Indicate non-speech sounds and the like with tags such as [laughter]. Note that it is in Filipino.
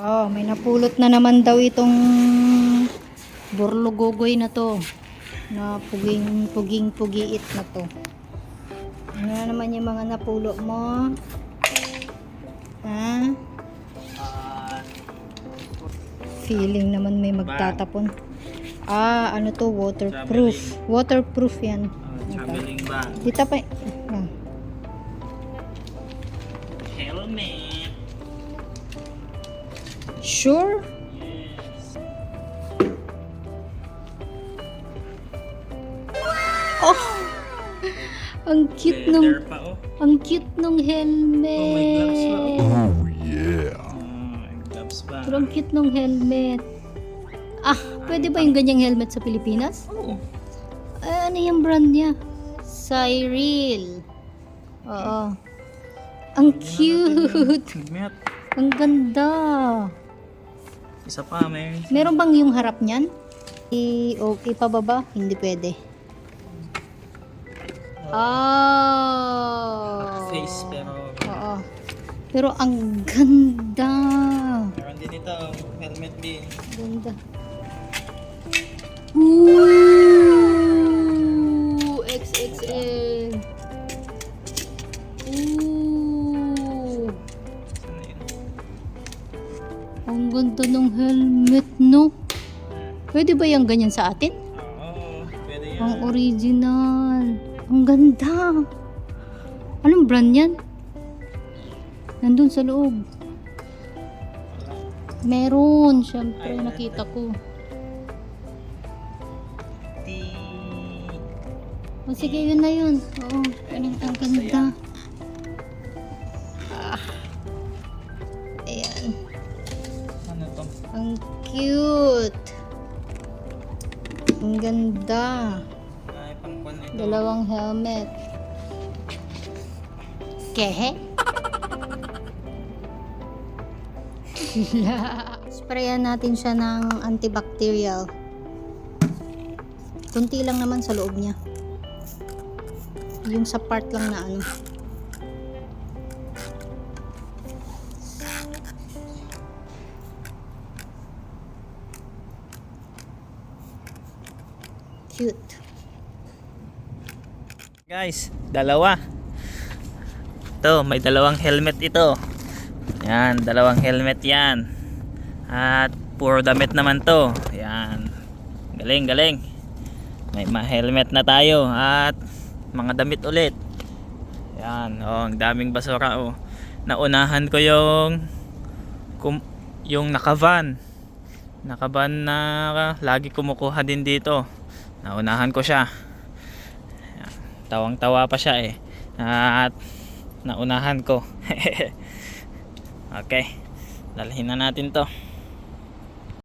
Oh, may napulot na naman daw itong burlugogoy na to. Na puging puging pugiit na to. Ano na naman yung mga napulo mo? Ha? Feeling naman may magtatapon. Ah, ano to? Waterproof. Waterproof yan. traveling bag. Dito pa. Ah. Helmet. Sure? Oh! Ang cute nung pa oh. ang cute nung helmet. Oh, may gloves pa, Oh yeah. Oh, gloves pa. Pero ang cute nung helmet. Ah, pwede ba yung ganyang helmet sa Pilipinas? Oh, Ay, ano yung brand niya? Cyril. Oo. Ang cute. helmet. Ang ganda. Isa pa, may Meron bang yung harap niyan? I okay pa ba ba? Hindi pwede. Ah. face pero Oo. Pero ang ganda. meron din ito, helmet din. Ganda. Ooh! Ang ganda ng helmet, no? Pwede ba yung ganyan sa atin? Oo, pwede yan. Ang original. Ang ganda. Anong brand yan? Nandun sa loob. Meron, syempre, nakita ko. O sige, yun na yun. Oo, ang, ang ganda. Cute. Ang ganda. Dalawang helmet. Kehe? [laughs] Sprayan natin siya ng antibacterial. Kunti lang naman sa loob niya. Yung sa part lang na ano. Cute. Guys, dalawa. Ito, may dalawang helmet ito. Yan, dalawang helmet yan. At puro damit naman to. Yan. Galing, galing. May ma-helmet na tayo at mga damit ulit. Yan, oh, ang daming basura oh. Naunahan ko yung kum, yung nakavan. Nakavan na lagi kumukuha din dito. Naunahan ko siya. Yan, Tawang-tawa pa siya eh. At naunahan ko. [laughs] okay. Dalhin na natin to.